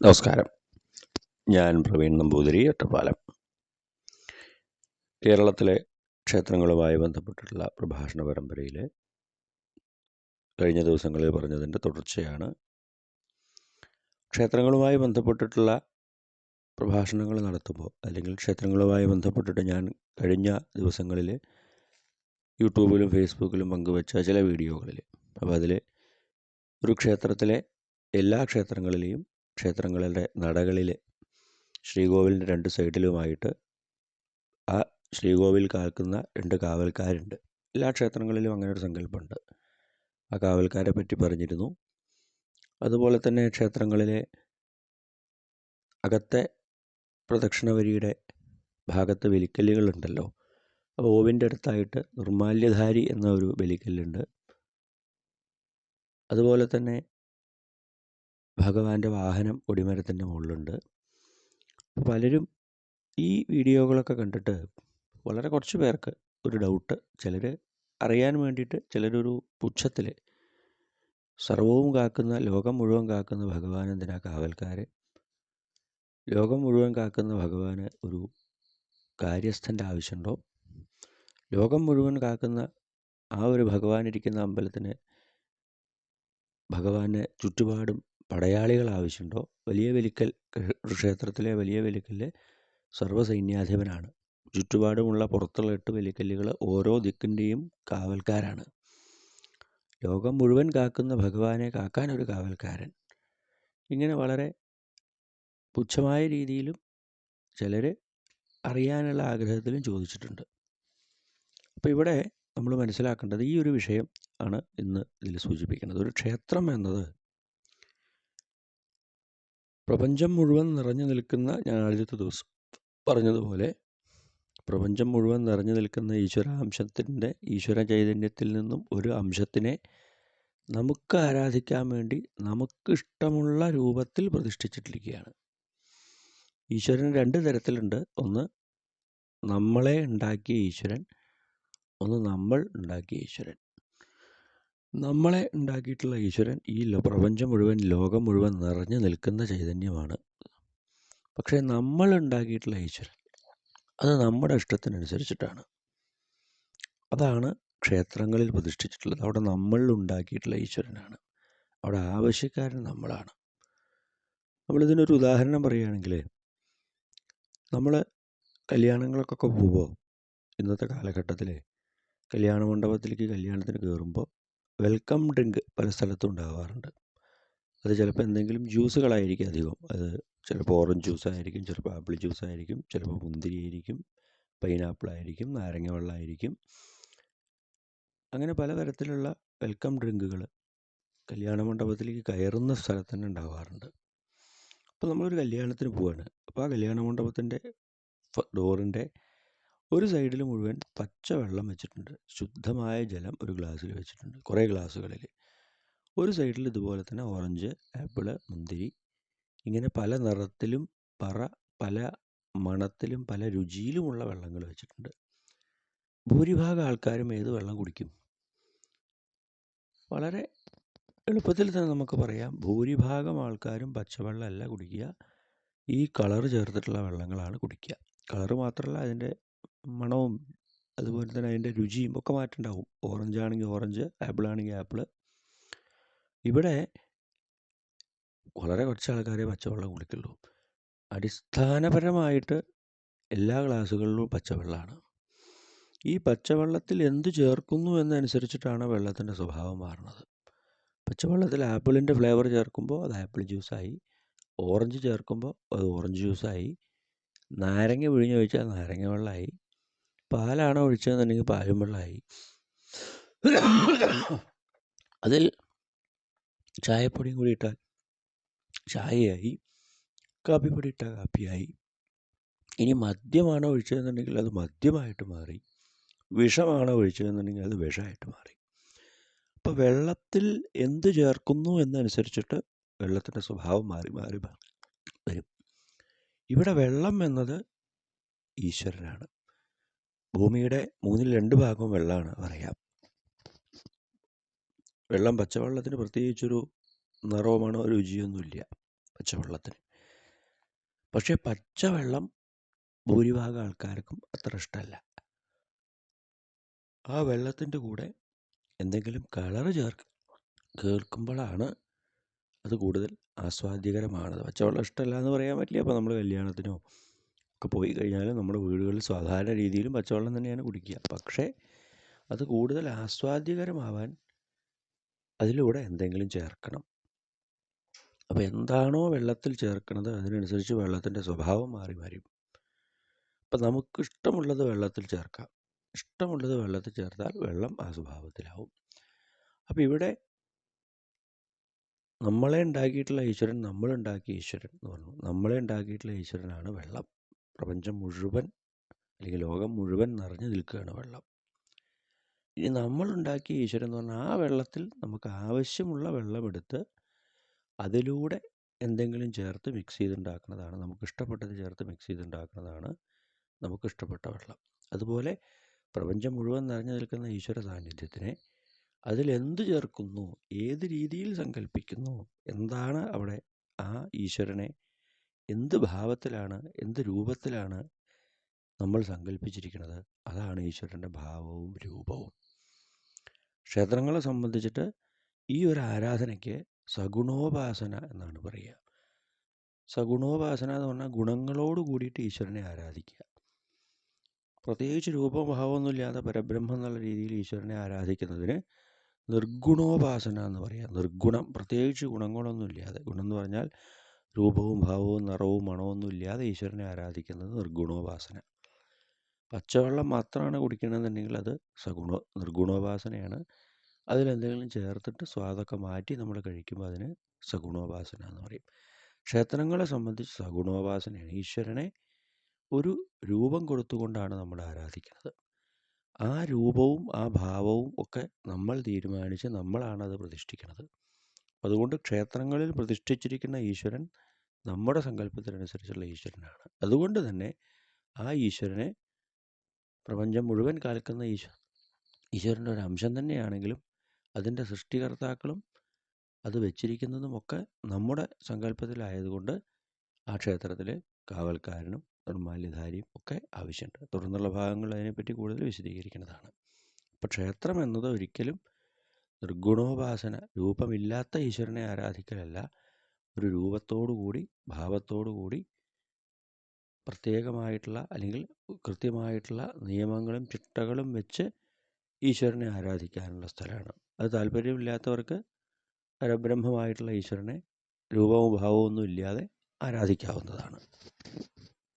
നമസ്കാരം. ഞാൻ പ്രവീൺ നമ്പൂതിരി ഒറ്റപ്പാലം. കേരളത്തിലെ ക്ഷേത്രങ്ങളുമായി ബന്ധപ്പെട്ടിട്ടുള്ള പ്രഭാഷണ പരമ്പരയിൽ കഴിഞ്ഞ ദിവസങ്ങളിൽ പറഞ്ഞതിന്റെ തുടർച്ചയാണ് ക്ഷേത്രങ്ങളുമായി ബന്ധപ്പെട്ടിട്ടുള്ള പ്രഭാഷണങ്ങൾ നടത്തുമ്പോൾ അല്ലെങ്കിൽ ക്ഷേത്രങ്ങളുമായി ബന്ധപ്പെട്ടിട്ട് ഞാൻ കഴിഞ്ഞ ദിവസങ്ങളിൽ യൂട്യൂബിലും ഫേസ്ബുക്കിലും പങ്കുവച്ച ചില വീഡിയോകളിൽ അപ്പോൾ അതിൽ ഒരു ക്ഷേത്രത്തിലെ എല്ലാ ക്ഷേത്രങ്ങളിലെയും ക്ഷേത്രങ്ങളുടെ നടകളിൽ ശ്രീകോവിലിന്റെ രണ്ട് സൈഡിലുമായിട്ട് ആ ശ്രീകോവിൽ കാക്കുന്ന രണ്ട് കാവൽക്കാരുണ്ട്. എല്ലാ ക്ഷേത്രങ്ങളിലും അങ്ങനെ ഒരു സങ്കല്പമുണ്ട്. ആ കാവൽക്കാരെ പറ്റി പറഞ്ഞിരുന്നു. അതുപോലെ തന്നെ ക്ഷേത്രങ്ങളിലെ അകത്തെ പ്രദക്ഷിണ വരിയുടെ ഭാഗത്ത് ബലിക്കല്ലുകളുണ്ടല്ലോ അപ്പോൾ ഓവിന്റെ അടുത്തായിട്ട് നിർമാല്യധാരി എന്ന ഒരു ബലിക്കല്ലുണ്ട് അതുപോലെ തന്നെ ഭഗവാന്റെ വാഹനം കൊടിമരത്തിന്റെ മുകളിലുണ്ട്. പലരും ഈ വീഡിയോകളൊക്കെ കണ്ടിട്ട് വളരെ കുറച്ച് പേർക്ക് ഒരു ഡൗട്ട് ചിലർ അറിയാൻ വേണ്ടിയിട്ട് ചിലരൊരു പുച്ഛത്തിൽ സർവവും കാക്കുന്ന ലോകം മുഴുവൻ കാക്കുന്ന ഭഗവാൻ എന്തിനാ കാവൽക്കാർ ലോകം മുഴുവൻ കാക്കുന്ന ഭഗവാന് ഒരു കാര്യസ്ഥന്റെ ആവശ്യമുണ്ടോ? ലോകം മുഴുവൻ കാക്കുന്ന ആ ഒരു ഭഗവാനിരിക്കുന്ന അമ്പലത്തിന് ഭഗവാന് ചുറ്റുപാടും പടയാളികൾ ആവശ്യമുണ്ടോ വലിയ വെലിക്കൽ ക്ഷേത്രത്തിലെ വലിയ വലിക്കലിലെ സർവസൈന്യാധിപനാണ്. ചുറ്റുപാടുമുള്ള പുറത്തുള്ള എട്ട് വെലിക്കല്ലുകൾ ഓരോ ദിക്കിന്റെയും കാവൽക്കാരാണ്. ലോകം മുഴുവൻ കാക്കുന്ന ഭഗവാനെ കാക്കാൻ ഒരു കാവൽക്കാരൻ. ഇങ്ങനെ വളരെ പുച്ഛമായ രീതിയിലും ചിലർ അറിയാനുള്ള ആഗ്രഹത്തിലും ചോദിച്ചിട്ടുണ്ട്. അപ്പോൾ ഇവിടെ നമ്മൾ മനസ്സിലാക്കേണ്ടത് ഈ ഒരു വിഷയം ആണ് ഇന്ന് ഇതിൽ സൂചിപ്പിക്കുന്നത്. ഒരു ക്ഷേത്രം എന്നത് പ്രപഞ്ചം മുഴുവൻ നിറഞ്ഞു നിൽക്കുന്ന ആദ്യത്തെ ദിവസം പറഞ്ഞതുപോലെ പ്രപഞ്ചം മുഴുവൻ നിറഞ്ഞു നിൽക്കുന്ന ഈശ്വരാംശത്തിന്റെ ഈശ്വര ചൈതന്യത്തിൽ നിന്നും ഒരു അംശത്തിനെ നമുക്ക് ആരാധിക്കാൻ വേണ്ടി നമുക്കിഷ്ടമുള്ള രൂപത്തിൽ പ്രതിഷ്ഠിച്ചിട്ടിരിക്കുകയാണ്. ഈശ്വരൻ രണ്ട് തരത്തിലുണ്ട്. ഒന്ന് നമ്മളെ ഉണ്ടാക്കിയ ഈശ്വരൻ. ഒന്ന് നമ്മൾ ഉണ്ടാക്കിയ ഈശ്വരൻ. നമ്മളെ ഉണ്ടാക്കിയിട്ടുള്ള ഈശ്വരൻ ഈ പ്രപഞ്ചം മുഴുവൻ ലോകം മുഴുവൻ നിറഞ്ഞു നിൽക്കുന്ന ചൈതന്യമാണ്. പക്ഷേ നമ്മൾ ഉണ്ടാക്കിയിട്ടുള്ള ഈശ്വരൻ അത് നമ്മുടെ ഇഷ്ടത്തിനനുസരിച്ചിട്ടാണ്. അതാണ് ക്ഷേത്രങ്ങളിൽ പ്രതിഷ്ഠിച്ചിട്ടുള്ളത്. അവിടെ നമ്മൾ ഉണ്ടാക്കിയിട്ടുള്ള ഈശ്വരനാണ്. അവിടെ ആവശ്യക്കാരൻ നമ്മളാണ്. നമ്മളിതിനൊരു ഉദാഹരണം പറയുകയാണെങ്കിൽ നമ്മൾ കല്യാണങ്ങൾക്കൊക്കെ പോകുമ്പോൾ ഇന്നത്തെ കാലഘട്ടത്തിൽ കല്യാണ മണ്ഡപത്തിലേക്ക് കല്യാണത്തിന് കയറുമ്പോൾ വെൽക്കം ഡ്രിങ്ക് പല സ്ഥലത്തും ഉണ്ടാകാറുണ്ട് അത് ചിലപ്പോൾ എന്തെങ്കിലും ജ്യൂസുകളായിരിക്കും അധികം. അത് ചിലപ്പോൾ ഓറഞ്ച് ജ്യൂസ് ആയിരിക്കും ചിലപ്പോൾ ആപ്പിൾ ജ്യൂസ് ആയിരിക്കും ചിലപ്പോൾ മുന്തിരി ആയിരിക്കും പൈനാപ്പിൾ ആയിരിക്കും നാരങ്ങ വെള്ളമായിരിക്കും അങ്ങനെ പലതരത്തിലുള്ള വെൽക്കം ഡ്രിങ്കുകൾ കല്യാണ മണ്ഡപത്തിലേക്ക് കയറുന്ന സ്ഥലത്ത് തന്നെ ഉണ്ടാവാറുണ്ട്. അപ്പോൾ നമ്മളൊരു കല്യാണത്തിന് പോവുകയാണ് അപ്പോൾ ആ കല്യാണ മണ്ഡപത്തിന്റെ ഡോറിന്റെ ഒരു സൈഡിൽ മുഴുവൻ പച്ച വെള്ളം വെച്ചിട്ടുണ്ട്. ശുദ്ധമായ ജലം ഒരു ഗ്ലാസ്സിൽ വെച്ചിട്ടുണ്ട്. കുറേ ഗ്ലാസ്സുകളിൽ ഒരു സൈഡിൽ ഇതുപോലെ തന്നെ ഓറഞ്ച് ആപ്പിൾ മുന്തിരി. ഇങ്ങനെ പല നിറത്തിലും പറ പല മണത്തിലും പല രുചിയിലുമുള്ള വെള്ളങ്ങൾ വെച്ചിട്ടുണ്ട്. ഭൂരിഭാഗം ആൾക്കാരും ഏത് വെള്ളം കുടിക്കും? വളരെ എളുപ്പത്തിൽ തന്നെ നമുക്ക് പറയാം. ഭൂരിഭാഗം ആൾക്കാരും പച്ചവെള്ളമല്ല കുടിക്കുക. ഈ കളർ ചേർത്തിട്ടുള്ള വെള്ളങ്ങളാണ് കുടിക്കുക. കളറ് മാത്രമല്ല അതിന്റെ മണവും അതുപോലെ തന്നെ അതിന്റെ രുചിയും ഒക്കെ മാറ്റമുണ്ടാവും ഓറഞ്ച് ആണെങ്കിൽ ഓറഞ്ച് ആപ്പിൾ ആണെങ്കിൽ ആപ്പിൾ. ഇവിടെ വളരെ കുറച്ച് ആൾക്കാരെ പച്ചവെള്ളം കുടിക്കുള്ളൂ. അടിസ്ഥാനപരമായിട്ട് എല്ലാ ഗ്ലാസ്സുകളിലും പച്ചവെള്ളമാണ് ഈ പച്ചവെള്ളത്തിൽ എന്ത് ചേർക്കുന്നു എന്നനുസരിച്ചിട്ടാണ് വെള്ളത്തിന്റെ സ്വഭാവം മാറുന്നത്. പച്ചവെള്ളത്തിൽ ആപ്പിളിന്റെ ഫ്ലേവർ ചേർക്കുമ്പോൾ അത് ആപ്പിൾ ജ്യൂസായി. ഓറഞ്ച് ചേർക്കുമ്പോൾ അത് ഓറഞ്ച് ജ്യൂസായി. നാരങ്ങ പിഴിഞ്ഞ് ഒഴിച്ചാൽ നാരങ്ങ വെള്ളമായി. പാലാണ് ഒഴിച്ചതെന്നുണ്ടെങ്കിൽ പാലും വെള്ളമായി. അതിൽ ചായപ്പൊടിയും കൂടി ഇട്ടാൽ ചായയായി കാപ്പിപ്പൊടി ഇട്ടാൽ കാപ്പിയായി. ഇനി മദ്യമാണ് ഒഴിച്ചതെന്നുണ്ടെങ്കിൽ അത് മദ്യമായിട്ട് മാറി. വിഷമാണ് ഒഴിച്ചതെന്നുണ്ടെങ്കിൽ അത് വിഷമായിട്ട് മാറി. അപ്പോൾ വെള്ളത്തിൽ എന്ത് ചേർക്കുന്നു എന്നനുസരിച്ചിട്ട് വെള്ളത്തിന്റെ സ്വഭാവം മാറി മാറി വരും. ഇവിടെ വെള്ളം എന്നത് ഈശ്വരനാണ്. ഭൂമിയുടെ മൂന്നിൽ രണ്ട് ഭാഗവും വെള്ളമാണ് പറയാം. വെള്ളം പച്ചവെള്ളത്തിന് പ്രത്യേകിച്ചൊരു നിറവുമാണോ രുചിയൊന്നുമില്ല പച്ചവെള്ളത്തിന്. പക്ഷേ പച്ചവെള്ളം ഭൂരിഭാഗം ആൾക്കാർക്കും അത്ര ഇഷ്ടമല്ല. ആ വെള്ളത്തിന്റെ കൂടെ എന്തെങ്കിലും കളറ് ചേർക്ക് കേൾക്കുമ്പോഴാണ് അത് കൂടുതൽ ആസ്വാദ്യകരമാണത്. പച്ചവെള്ളം ഇഷ്ടമല്ല എന്ന് പറയാൻ പറ്റില്ല. അപ്പോൾ നമ്മൾ കല്യാണത്തിനോ ഒക്കെ പോയി കഴിഞ്ഞാൽ നമ്മുടെ വീടുകളിൽ സാധാരണ രീതിയിലും പച്ചവെള്ളം തന്നെയാണ് കുടിക്കുക. പക്ഷേ അത് കൂടുതൽ ആസ്വാദ്യകരമാവാൻ അതിലൂടെ എന്തെങ്കിലും ചേർക്കണം. അപ്പോൾ എന്താണോ വെള്ളത്തിൽ ചേർക്കുന്നത് അതിനനുസരിച്ച് വെള്ളത്തിന്റെ സ്വഭാവം മാറി വരും അപ്പം നമുക്ക് ഇഷ്ടമുള്ളത് വെള്ളത്തിൽ ചേർക്കാം. ഇഷ്ടമുള്ളത് വെള്ളത്തിൽ ചേർത്താൽ വെള്ളം ആ സ്വഭാവത്തിലാവും. അപ്പം ഇവിടെ നമ്മളെ ഉണ്ടാക്കിയിട്ടുള്ള ഈശ്വരൻ നമ്മളുണ്ടാക്കിയ ഈശ്വരൻ എന്ന് പറഞ്ഞു. നമ്മളെ ഉണ്ടാക്കിയിട്ടുള്ള ഈശ്വരനാണ് വെള്ളം. പ്രപഞ്ചം മുഴുവൻ അല്ലെങ്കിൽ ലോകം മുഴുവൻ നിറഞ്ഞു നിൽക്കുകയാണ് വെള്ളം. ഇനി നമ്മളുണ്ടാക്കിയ ഈശ്വരൻ എന്ന് പറഞ്ഞാൽ ആ വെള്ളത്തിൽ നമുക്ക് ആവശ്യമുള്ള വെള്ളമെടുത്ത് അതിലൂടെ എന്തെങ്കിലും ചേർത്ത് മിക്സ് ചെയ്തുണ്ടാക്കുന്നതാണ്. നമുക്ക് ഇഷ്ടപ്പെട്ടത് ചേർത്ത് മിക്സ് ചെയ്തുണ്ടാക്കുന്നതാണ് നമുക്ക് ഇഷ്ടപ്പെട്ട വെള്ളം. അതുപോലെ പ്രപഞ്ചം മുഴുവൻ നിറഞ്ഞു നിൽക്കുന്ന ഈശ്വര സാന്നിധ്യത്തിനെ അതിലെന്ത് ചേർക്കുന്നു? ഏത് രീതിയിൽ സങ്കല്പിക്കുന്നു എന്താണ് അവിടെ ആ ഈശ്വരനെ എന്ത് ഭാവത്തിലാണ് എന്ത് രൂപത്തിലാണ് നമ്മൾ സങ്കല്പിച്ചിരിക്കുന്നത് അതാണ് ഈശ്വരന്റെ ഭാവവും രൂപവും. ക്ഷേത്രങ്ങളെ സംബന്ധിച്ചിട്ട് ഈ ഒരു ആരാധനയ്ക്ക് സഗുണോപാസന എന്നാണ് പറയുക. സഗുണോപാസന എന്ന് പറഞ്ഞാൽ ഗുണങ്ങളോട് കൂടിയിട്ട് ഈശ്വരനെ ആരാധിക്കുക. പ്രത്യേകിച്ച് രൂപഭാവമൊന്നുമില്ലാതെ പരബ്രഹ്മം എന്നുള്ള രീതിയിൽ ഈശ്വരനെ ആരാധിക്കുന്നതിന് നിർഗുണോപാസന എന്ന് പറയാം. നിർഗുണം പ്രത്യേകിച്ച് ഗുണങ്ങളൊന്നുമില്ലാതെ ഗുണം എന്ന് പറഞ്ഞാൽ രൂപവും ഭാവവും നിറവും മണമൊന്നും ഇല്ലാതെ ഈശ്വരനെ ആരാധിക്കുന്നത് നിർഗുണോപാസന. പച്ചവെള്ളം മാത്രമാണ് കുടിക്കണമെന്നുണ്ടെങ്കിൽ അത് സഗുണ നിർഗുണോപാസനയാണ്. അതിലെന്തെങ്കിലും ചേർത്തിട്ട് സ്വാദൊക്കെ മാറ്റി നമ്മൾ കഴിക്കുമ്പോൾ അതിന് സഗുണോപാസന എന്ന് പറയും. ക്ഷേത്രങ്ങളെ സംബന്ധിച്ച് സഗുണോപാസനയാണ്. ഈശ്വരനെ ഒരു രൂപം കൊടുത്തുകൊണ്ടാണ് നമ്മൾ ആരാധിക്കുന്നത്. ആ രൂപവും ആ ഭാവവും ഒക്കെ നമ്മൾ തീരുമാനിച്ച് നമ്മളാണത് പ്രതിഷ്ഠിക്കുന്നത്. അതുകൊണ്ട് ക്ഷേത്രങ്ങളിൽ പ്രതിഷ്ഠിച്ചിരിക്കുന്ന ഈശ്വരൻ നമ്മുടെ സങ്കല്പത്തിനനുസരിച്ചുള്ള ഈശ്വരനാണ്. അതുകൊണ്ട് തന്നെ ആ ഈശ്വരനെ പ്രപഞ്ചം മുഴുവൻ കാൽക്കുന്ന ഈശ്വ ഈശ്വരന്റെ ഒരു അംശം തന്നെയാണെങ്കിലും അതിന്റെ സൃഷ്ടികർത്താക്കളും അത് വെച്ചിരിക്കുന്നതുമൊക്കെ നമ്മുടെ സങ്കല്പത്തിലായതുകൊണ്ട് ആ ക്ഷേത്രത്തിൽ കാവൽക്കാരനും നിർമാല്യധാരിയും ഒക്കെ ആവശ്യമുണ്ട്. തുടർന്നുള്ള ഭാഗങ്ങൾ അതിനെപ്പറ്റി കൂടുതൽ വിശദീകരിക്കുന്നതാണ്. അപ്പോൾ ക്ഷേത്രം എന്നത് ഒരിക്കലും നിർഗുണോപാസന രൂപമില്ലാത്ത ഈശ്വരനെ ആരാധിക്കലല്ല. ഒരു രൂപത്തോടുകൂടി കൂടി ഭാവത്തോടു കൂടി പ്രത്യേകമായിട്ടുള്ള അല്ലെങ്കിൽ കൃത്യമായിട്ടുള്ള നിയമങ്ങളും ചിട്ടകളും വെച്ച് ഈശ്വരനെ ആരാധിക്കാനുള്ള സ്ഥലമാണ്. അത് താല്പര്യമില്ലാത്തവർക്ക് പരബ്രഹ്മമായിട്ടുള്ള ഈശ്വരനെ രൂപവും ഭാവവും ഒന്നും ഇല്ലാതെ ആരാധിക്കാവുന്നതാണ്.